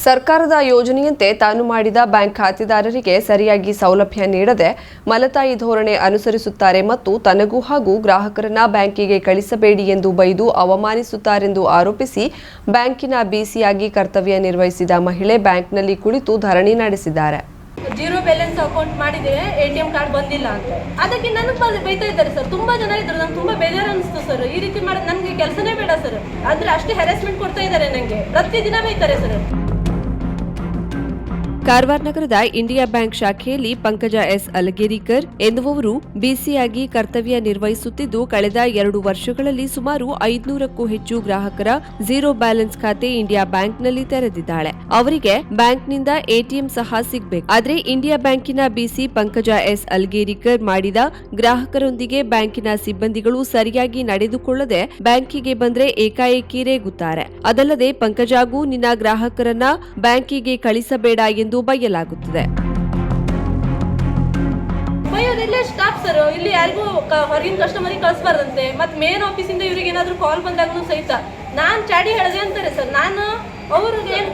ಸರ್ಕಾರದ ಯೋಜನೆಯಂತೆ ತಾನು ಮಾಡಿದ ಬ್ಯಾಂಕ್ ಖಾತೆದಾರರಿಗೆ ಸರಿಯಾಗಿ ಸೌಲಭ್ಯ ನೀಡದೆ ಮಲತಾಯಿ ಧೋರಣೆ ಅನುಸರಿಸುತ್ತಾರೆ ಮತ್ತು ತನಗೂ ಹಾಗೂ ಗ್ರಾಹಕರನ್ನ ಬ್ಯಾಂಕಿಗೆ ಕಳಿಸಬೇಡಿ ಎಂದು ಬೈದು ಅವಮಾನಿಸುತ್ತಾರೆಂದು ಆರೋಪಿಸಿ ಬ್ಯಾಂಕಿನ ಬಿಸಿಯಾಗಿ ಕರ್ತವ್ಯ ನಿರ್ವಹಿಸಿದ ಮಹಿಳೆ ಬ್ಯಾಂಕ್ನಲ್ಲಿ ಕುಳಿತು ಧರಣಿ ನಡೆಸಿದ್ದಾರೆ. ಜೀರೋ ಬ್ಯಾಲೆನ್ಸ್ ಅಕೌಂಟ್ ಮಾಡಿದೆ ಎ ಟಿ ಎಂ ಕಾರ್ಡ್ ಬಂದಿಲ್ಲ ಅಂತ. ಅದಕ್ಕೆ ನನಗೆ ಬೈತಾ ಇದ್ದಾರೆ ಸರ್. ತುಂಬಾ ಜನ ಇದ್ರು. ನಂಗೆ ತುಂಬಾ ಬೇಜಾರು ಅನಿಸ್ತು ಸರ್. ಈ ರೀತಿ ಮಾಡಿದ್ರೆ ನನಗೆ ಕೆಲಸನೇ ಬೇಡ ಸರ್. ಆದ್ರೆ ಅಷ್ಟೇ ಹ್ಯಾರಾಸ್ಮೆಂಟ್ ಕೊಡ್ತಾ ಇದ್ದಾರೆ ನನಗೆ ಪ್ರತಿದಿನ ಬೈತಾರೆ ಸರ್. ಕಾರವಾರ ನಗರದ ಇಂಡಿಯಾ ಬ್ಯಾಂಕ್ ಶಾಖೆಯಲ್ಲಿ ಪಂಕಜ ಎಸ್ ಅಲಗೇರಿಕರ್ ಎನ್ನುವವರು ಬಿಸಿಯಾಗಿ ಕರ್ತವ್ಯ ನಿರ್ವಹಿಸುತ್ತಿದ್ದು, ಕಳೆದ ಎರಡು ವರ್ಷಗಳಲ್ಲಿ ಸುಮಾರು ಐದುನೂರಕ್ಕೂ ಹೆಚ್ಚು ಗ್ರಾಹಕರ ಝೀರೋ ಬ್ಯಾಲೆನ್ಸ್ ಖಾತೆ ಇಂಡಿಯಾ ಬ್ಯಾಂಕ್ನಲ್ಲಿ ತೆರೆದಿದ್ದಾಳೆ. ಅವರಿಗೆ ಬ್ಯಾಂಕ್ನಿಂದ ಎಟಿಎಂ ಸಹ ಸಿಗಬೇಕು. ಆದರೆ ಇಂಡಿಯಾ ಬ್ಯಾಂಕಿನ ಬಿಸಿ ಪಂಕಜ ಎಸ್ ಅಲ್ಗೇರಿಕರ್ ಮಾಡಿದ ಗ್ರಾಹಕರೊಂದಿಗೆ ಬ್ಯಾಂಕಿನ ಸಿಬ್ಬಂದಿಗಳು ಸರಿಯಾಗಿ ನಡೆದುಕೊಳ್ಳದೆ ಬ್ಯಾಂಕಿಗೆ ಬಂದ್ರೆ ಏಕಾಏಕಿ ರೇಗುತ್ತಾರೆ. ಅದಲ್ಲದೆ ಪಂಕಜಾಗೂ ನಿನ್ನ ಗ್ರಾಹಕರನ್ನ ಬ್ಯಾಂಕಿಗೆ ಕಳಿಸಬೇಡ ಎಂದು ಬಯ್ಯಲಾಗುತ್ತದೆ. ಬೈಯೋದಿಲ್ಲೇ ಸ್ಟಾಪ್ ಸರ್ ಇಲ್ಲಿ ಯಾರಿಗೂ ಹೊರಗಿನ ಕಸ್ಟಮರಿಗೆ ಕಳಿಸ್ಬಾರ್ದಂತೆ. ಮತ್ತೆ ಮೇನ್ ಆಫೀಸಿಂದ ಇವ್ರಿಗೆ ಏನಾದರೂ ಕಾಲ್ ಬಂದಾಗೂ ಸಹಿತ. ನಾನು ಚಾಡಿ ಹೇಳಿದೆ ಅಂತಾರೆ ಸರ್ ನಾನು ಅವ್ರಿಗೆ ಏನು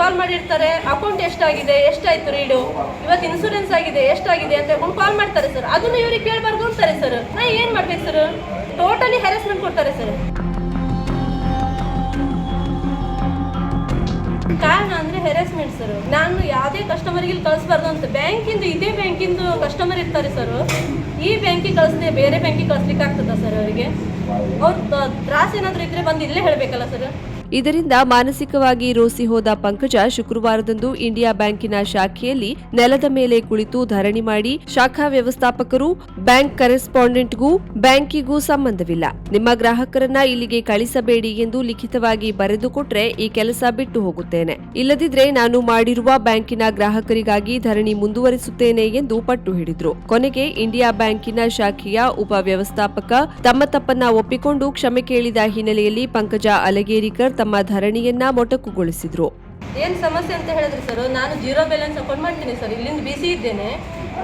ಕಾಲ್ ಮಾಡಿರ್ತಾರೆ? ಅಕೌಂಟ್ ಎಷ್ಟಾಗಿದೆ? ಎಷ್ಟಾಯ್ತು ರೀಡು ಇವತ್ತು ಇನ್ಸೂರೆನ್ಸ್ ಆಗಿದೆ, ಎಷ್ಟಾಗಿದೆ ಅಂತ ಹೇಳ್ಕೊಂಡು ಕಾಲ್ ಮಾಡ್ತಾರೆ ಸರ್ ಅದನ್ನು ಇವ್ರಿಗೆ ಕೇಳಬಾರ್ದು ಅಂತಾರೆ ಸರ್ ನಾ ಏನು ಮಾಡ್ಬೇಕು ಸರ್ ಟೋಟಲಿ ಹ್ಯಾರಸ್ಮೆಂಟ್ ಕೊಡ್ತಾರೆ ಸರ್ ಸರ್. ನಾನು ಯಾವುದೇ ಕಸ್ಟಮರ್ಗೆ ಇಲ್ಲಿ ಕಳಿಸ್ಬಾರ್ದು ಅಂತ. ಬ್ಯಾಂಕಿಂದ ಇದೇ ಬ್ಯಾಂಕಿಂದು ಕಸ್ಟಮರ್ ಇರ್ತಾರೆ ಸರ್. ಈ ಬ್ಯಾಂಕಿಗೆ ಕಳಿಸ್ದೆ ಬೇರೆ ಬ್ಯಾಂಕಿಗೆ ಕಳಿಸ್ಲಿಕ್ಕೆ ಆಗ್ತದ ಸರ್ ಅವರಿಗೆ? ಅವ್ರ ತ್ರಾಸ ಏನಾದರೂ ಇದ್ರೆ ಬಂದು ಇಲ್ಲೇ ಹೇಳಬೇಕಲ್ಲ ಸರ್. ಇದರಿಂದ ಮಾನಸಿಕವಾಗಿ ರೋಸಿ ಹೋದ ಪಂಕಜ ಶುಕ್ರವಾರದಂದು ಇಂಡಿಯಾ ಬ್ಯಾಂಕಿನ ಶಾಖೆಯಲ್ಲಿ ನೆಲದ ಮೇಲೆ ಕುಳಿತು ಧರಣಿ ಮಾಡಿ ಶಾಖಾ ವ್ಯವಸ್ಥಾಪಕರು, ಬ್ಯಾಂಕ್ ಕರೆಸ್ಪಾಂಡೆಂಟ್ಗೂ, ಬ್ಯಾಂಕಿಗೂ ಸಂಬಂಧವಿಲ್ಲ. ನಿಮ್ಮ ಗ್ರಾಹಕರನ್ನ ಇಲ್ಲಿಗೆ ಕಳಿಸಬೇಡಿ ಎಂದು ಲಿಖಿತವಾಗಿ ಬರೆದು ಕೊಟ್ರೆ ಈ ಕೆಲಸ ಬಿಟ್ಟು ಹೋಗುತ್ತೇನೆ. ಇಲ್ಲದಿದ್ರೆ ನಾನು ಮಾಡಿರುವ ಬ್ಯಾಂಕಿನ ಗ್ರಾಹಕರಿಗಾಗಿ ಧರಣಿ ಮುಂದುವರಿಸುತ್ತೇನೆ ಎಂದು ಪಟ್ಟು ಹಿಡಿದ್ರು. ಕೊನೆಗೆ ಇಂಡಿಯಾ ಬ್ಯಾಂಕಿನ ಶಾಖೆಯ ಉಪ ವ್ಯವಸ್ಥಾಪಕ ತಮ್ಮ ತಪ್ಪನ್ನ ಒಪ್ಪಿಕೊಂಡು ಕ್ಷಮೆ ಕೇಳಿದ ಹಿನ್ನೆಲೆಯಲ್ಲಿ ಪಂಕಜ ಅಲಗೇರಿಕರ್ ತಮ್ಮ ಧರಣಿಯನ್ನ ಮೊಟಕುಗೊಳಿಸಿದ್ರು. ಏನು ಸಮಸ್ಯೆ ಅಂತ ಹೇಳಿದ್ರೆ ಸರ್ ನಾನು ಜೀರೋ ಬ್ಯಾಲೆನ್ಸ್ ಅಕೌಂಟ್ ಮಾಡ್ತೀನಿ ಸರ್ ಇಲ್ಲಿಂದ ಬಿ ಸಿ ಇದ್ದೇನೆ.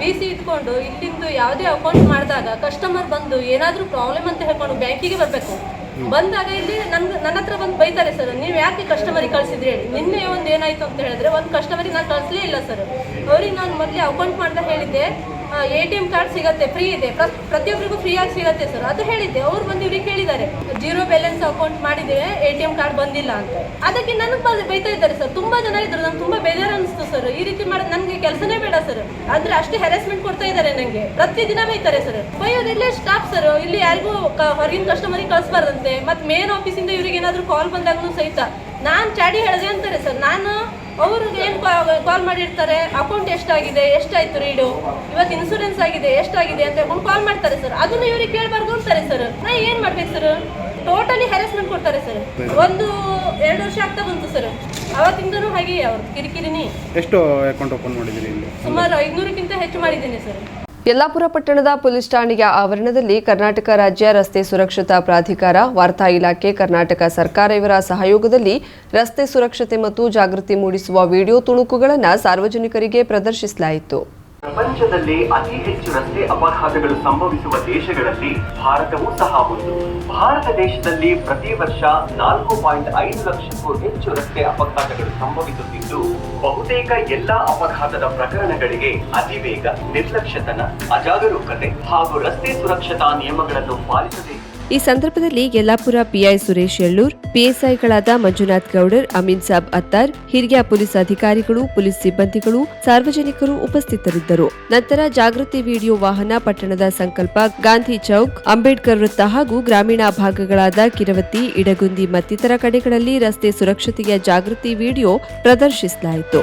ಬಿ ಸಿ ಇಟ್ಕೊಂಡು ಇಲ್ಲಿಂದ ಯಾವುದೇ ಅಕೌಂಟ್ ಮಾಡಿದಾಗ ಕಸ್ಟಮರ್ ಬಂದು ಏನಾದರೂ ಪ್ರಾಬ್ಲಮ್ ಅಂತ ಹೇಳ್ಕೊಂಡು ಬ್ಯಾಂಕಿಗೆ ಬರಬೇಕು. ಬಂದಾಗ ಇಲ್ಲಿ ನನ್ಗೆ ನನ್ನ ಹತ್ರ ಬಂದು ಬೈತಾರೆ ಸರ್ ನೀವು ಯಾಕೆ ಕಸ್ಟಮರಿಗೆ ಕಳಿಸಿದ್ರಿ ಹೇಳಿ. ನಿನ್ನೆ ಒಂದು ಏನಾಯ್ತು ಅಂತ ಹೇಳಿದ್ರೆ ಒಂದು ಕಸ್ಟಮರಿಗೆ ನಾನು ಕಳಿಸ್ಲೇ ಇಲ್ಲ ಸರ್ ಅವ್ರಿಗೆ ನಾನು ಮೊದಲೇ ಅಕೌಂಟ್ ಮಾಡ್ದೆ ಹೇಳಿದ್ದೆ. ಎ ಟಿ ಎಂ ಕಾರ್ಡ್ ಸಿಗತ್ತೆ ಫ್ರೀ ಇದೆ. ಪ್ರ- ಪ್ರತಿಯೊಬ್ಬರಿಗೂ ಫ್ರೀ ಆಗಿ ಸಿಗತ್ತೆ ಸರ್ ಅದು ಹೇಳಿದ್ದೆ, ಅವ್ರು ಬಂದು ಇವ್ರಿಗೆ ಕೇಳಿದ್ದಾರೆ. ಜೀರೋ ಬ್ಯಾಲೆನ್ಸ್ ಅಕೌಂಟ್ ಮಾಡಿದ್ದೇವೆ ಎ ಟಿ ಎಂ ಕಾರ್ಡ್ ಬಂದಿಲ್ಲ ಅಂತ. ಅದಕ್ಕೆ ನನಗೆ ಬೈತಾ ಇದ್ದಾರೆ ಸರ್ ತುಂಬಾ ಜನ ಇದ್ರು, ನಂಗೆ ತುಂಬಾ ಬೇಜಾರು ಅನಿಸ್ತು ಸರ್ ಈ ರೀತಿ ಮಾಡೋದು ನನಗೆ ಕೆಲಸನೇ ಬೇಡ ಸರ್ ಅಂದ್ರೆ ಅಷ್ಟೇ ಹೆರಾಸ್ಮೆಂಟ್ ಕೊಡ್ತಾ ಇದ್ದಾರೆ ನನಗೆ ಪ್ರತಿದಿನ ಬೈತಾರೆ ಸರ್ ಬೈಯೋದಿಲ್ಲೇ ಸ್ಟಾಪ್ ಸರ್ ಇಲ್ಲಿ ಯಾರಿಗೂ ಹೊರಗಿನ ಕಸ್ಟಮರಿಗೆ ಕಳಿಸ್ಬಾರ್ದಂತೆ. ಮತ್ತೆ ಮೇನ್ ಆಫೀಸಿಂದ ಇವ್ರಿಗೆ ಏನಾದರೂ ಕಾಲ್ ಬಂದಾಗೂ ಸಹಿತ. ನಾನು ಚಾಡಿ ಹೇಳಿದೆ ಅಂತಾರೆ ಸರ್ ನಾನು ಅವ್ರಿಗೆ ಏನು ಕಾಲ್ ಮಾಡಿರ್ತಾರೆ? ಅಕೌಂಟ್ ಎಷ್ಟಾಗಿದೆ? ಎಷ್ಟಾಯ್ತು ರೀಡು ಇವತ್ತು ಇನ್ಸೂರೆನ್ಸ್ ಆಗಿದೆ ಎಷ್ಟಾಗಿದೆ ಅಂತ ಹೇಳ್ಕೊಂಡು ಕಾಲ್ ಮಾಡ್ತಾರೆ ಸರ್ ಅದನ್ನು ಇವ್ರಿಗೆ ಕೇಳಬಾರ್ದು ಅಂತಾರೆ ಸರ್ ನಾ ಏನು ಮಾಡ್ಬೇಕು ಸರ್ ಟೋಟಲಿ ಹ್ಯಾರಾಸ್ಮೆಂಟ್ ಕೊಡ್ತಾರೆ ಸರ್ ಒಂದು ಎರಡು ವರ್ಷ ಆಗ್ತಾ ಬಂತು ಸರ್ ಅವತ್ತಿಂದನೂ ಹಾಗೆ ಅವ್ರದ್ದು ಕಿರಿಕಿರಿನಿ. ಎಷ್ಟು ಅಕೌಂಟ್ ಓಪನ್ ಮಾಡಿದ್ದೀರಿ ಇಲ್ಲಿ? ಸುಮಾರು ಐದುನೂರಕ್ಕಿಂತ ಹೆಚ್ಚು ಮಾಡಿದ್ದೀನಿ ಸರ್ ಯಲ್ಲಾಪುರ ಪಟ್ಟಣದ ಪೊಲೀಸ್ ಠಾಣೆಯ ಆವರಣದಲ್ಲಿ ಕರ್ನಾಟಕ ರಾಜ್ಯ ರಸ್ತೆ ಸುರಕ್ಷತಾ ಪ್ರಾಧಿಕಾರ, ವಾರ್ತಾ ಇಲಾಖೆ, ಕರ್ನಾಟಕ ಸರ್ಕಾರ ಇವರ ಸಹಯೋಗದಲ್ಲಿ ರಸ್ತೆ ಸುರಕ್ಷತೆ ಮತ್ತು ಜಾಗೃತಿ ಮೂಡಿಸುವ ವಿಡಿಯೋ ತುಣುಕುಗಳನ್ನು ಸಾರ್ವಜನಿಕರಿಗೆ ಪ್ರದರ್ಶಿಸಲಾಯಿತು. ಪ್ರಪಂಚದಲ್ಲಿ ಅತಿ ಹೆಚ್ಚು ರಸ್ತೆ ಅಪಘಾತಗಳು ಸಂಭವಿಸುವ ದೇಶಗಳಲ್ಲಿ ಭಾರತವೂ ಸಹ ಒಂದು. ಭಾರತ ದೇಶದಲ್ಲಿ ಪ್ರತಿ ವರ್ಷ ನಾಲ್ಕು ಪಾಯಿಂಟ್ ಐದು ಲಕ್ಷಕ್ಕೂ ಹೆಚ್ಚು ರಸ್ತೆ ಅಪಘಾತಗಳು ಸಂಭವಿಸುತ್ತಿದ್ದು, ಬಹುತೇಕ ಎಲ್ಲಾ ಅಪಘಾತದ ಪ್ರಕರಣಗಳಿಗೆ ಅತಿವೇಗ, ನಿರ್ಲಕ್ಷ್ಯತನ, ಅಜಾಗರೂಕತೆ ಹಾಗೂ ರಸ್ತೆ ಸುರಕ್ಷತಾ ನಿಯಮಗಳನ್ನು ಪಾಲಿಸದೆ ಈ ಸಂದರ್ಭದಲ್ಲಿ ಯಲ್ಲಾಪುರ ಪಿಐ ಸುರೇಶ್ ಯಳ್ಳೂರ್ ಪಿಎಸ್ಐಗಳಾದ ಮಂಜುನಾಥ್ ಗೌಡರ್, ಅಮೀನ್ ಸಾಬ್ ಅತ್ತಾರ್, ಹಿರಿಯ ಪೊಲೀಸ್ ಅಧಿಕಾರಿಗಳು, ಪೊಲೀಸ್ ಸಿಬ್ಬಂದಿಗಳು, ಸಾರ್ವಜನಿಕರು ಉಪಸ್ಥಿತರಿದ್ದರು. ನಂತರ ಜಾಗೃತಿ ವಿಡಿಯೋ ವಾಹನ ಪಟ್ಟಣದ ಸಂಕಲ್ಪ ಗಾಂಧಿ ಚೌಕ್, ಅಂಬೇಡ್ಕರ್ ವೃತ್ತ ಹಾಗೂ ಗ್ರಾಮೀಣ ಭಾಗಗಳಾದ ಕಿರವತಿ, ಇಡಗುಂದಿ ಮತ್ತಿತರ ಕಡೆಗಳಲ್ಲಿ ರಸ್ತೆ ಸುರಕ್ಷತೆಯ ಜಾಗೃತಿ ವಿಡಿಯೋ ಪ್ರದರ್ಶಿಸಲಾಯಿತು.